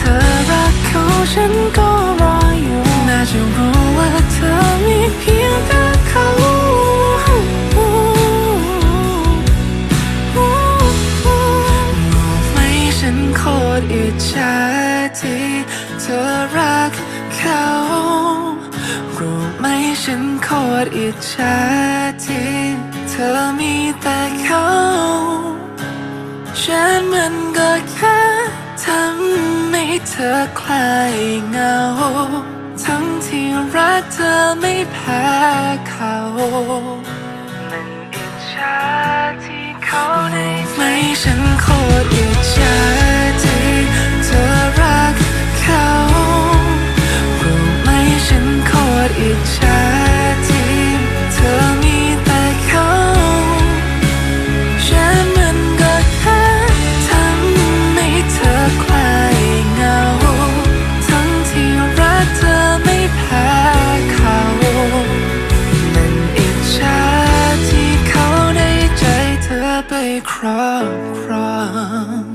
ธอรักเขาฉันก็รออยู่น่าจะรู้ว่าเธอมีเพียงแต่เขารู้ไหมฉันโคตรอิจฉาที่เธอรักเขารู้ไหมฉันโคตรอิจฉาที่เธอมีแต่เขา เธอคลายเงา ทั้งที่รักเธอไม่แพ้เขา มันอิจฉาที่เขาได้ไม่ฉันโคตรอิจฉาที่เธอรักเขารู้ไหมฉันโคตรอิจฉา ที่